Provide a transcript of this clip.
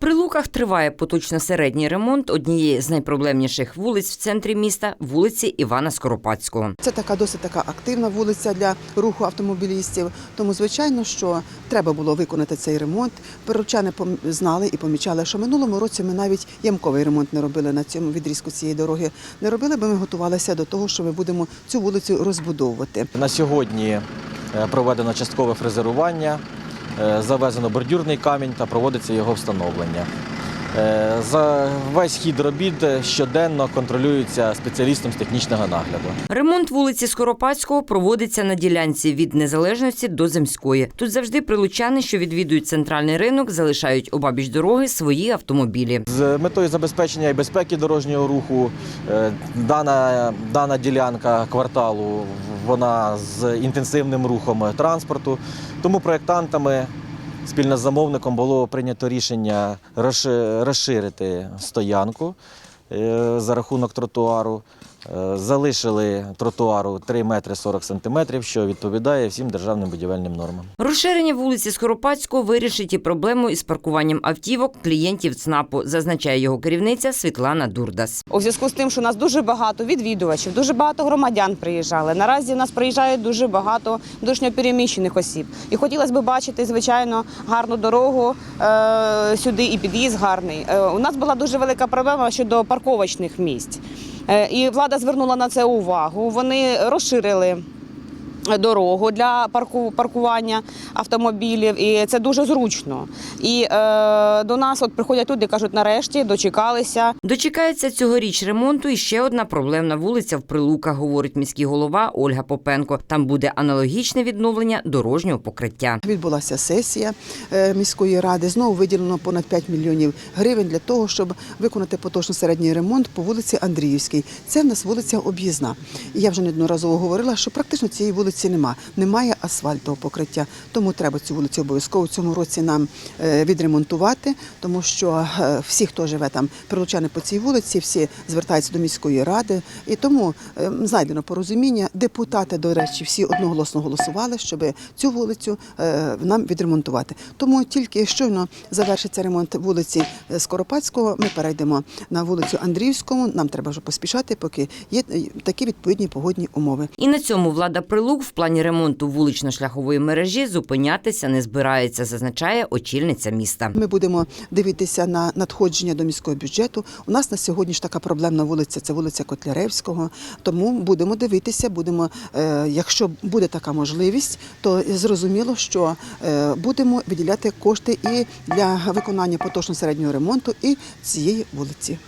При Луках триває поточно-середній ремонт однієї з найпроблемніших вулиць в центрі міста вулиці Івана Скоропадського. Це така досить така активна вулиця для руху автомобілістів. Тому, звичайно, що треба було виконати цей ремонт. Перучани знали і помічали, що минулому році ми навіть ямковий ремонт не робили на цьому відрізку цієї дороги. Не робили, бо ми готувалися до того, що ми будемо цю вулицю розбудовувати. На сьогодні е, проведено часткове фрезерування, завезено бордюрний камінь та проводиться його встановлення. Е, За весь хід робіт щоденно контролюється спеціалістом з технічного нагляду. Ремонт вулиці Скоропадського проводиться на ділянці від незалежності до земської. Тут завжди прилучани, що відвідують центральний ринок, залишають обабіч дороги свої автомобілі. З метою забезпечення і безпеки дорожнього руху е, дана, дана ділянка кварталу вона з інтенсивним рухом транспорту. Тому проєктантами спільно з замовником було прийнято рішення розширити стоянку е, за рахунок тротуару. Е, Залишили тротуару 3 метри 40 сантиметрів, що відповідає всім державним будівельним нормам. Розширення вулиці Скоропадського вирішить і проблему із паркуванням автівок клієнтів ЦНАПу, зазначає його керівниця Світлана Дурдас. У зв'язку з тим, що у нас дуже багато відвідувачів, дуже багато громадян приїжджали. Наразі в нас приїжджає дуже багато внутрішньопереміщених осіб. І хотілося б бачити, звичайно, гарну дорогу е, сюди і під'їзд гарний. Е, у нас була дуже велика проблема щодо парковочних місць. Е, і влада звернула на це увагу. Вони розширили. Дорогу для парку, паркування автомобілів, і це дуже зручно. І е, до нас от приходять люди, кажуть, нарешті дочекалися. Дочекається цьогоріч ремонту і ще одна проблемна вулиця в Прилуках, говорить міський голова Ольга Попенко. Там буде аналогічне відновлення дорожнього покриття. Відбулася сесія е, міської ради. Знову виділено понад 5 мільйонів гривень для того, щоб виконати поточно середній ремонт по вулиці Андріївській. Це в нас вулиця об'їзна. І я вже неодноразово говорила, що практично цієї вулиці нема. Немає асфальтового покриття. Тому треба цю вулицю обов'язково цьому році нам е, відремонтувати, тому що е, всі, хто живе там, прилучани по цій вулиці, всі звертаються до міської ради. І тому е, знайдено порозуміння. Депутати, до речі, всі одноголосно голосували, щоб цю вулицю нам відремонтувати. Тому тільки щойно завершиться ремонт вулиці Скоропадського, ми перейдемо на вулицю Андріївському. Нам треба вже поспішати, поки є такі відповідні погодні умови. І на цьому влада Прилук в плані ремонту вулично-шляхової мережі зупинятися не збирається, зазначає очільниця міста. Ми будемо дивитися на надходження до міського бюджету. У нас на сьогодні ж така проблемна вулиця це вулиця Котляревського. Тому будемо дивитися, будемо, е, якщо буде така можливість, то зрозуміло, що е, будемо виділяти кошти і для виконання поточно середнього ремонту і цієї вулиці.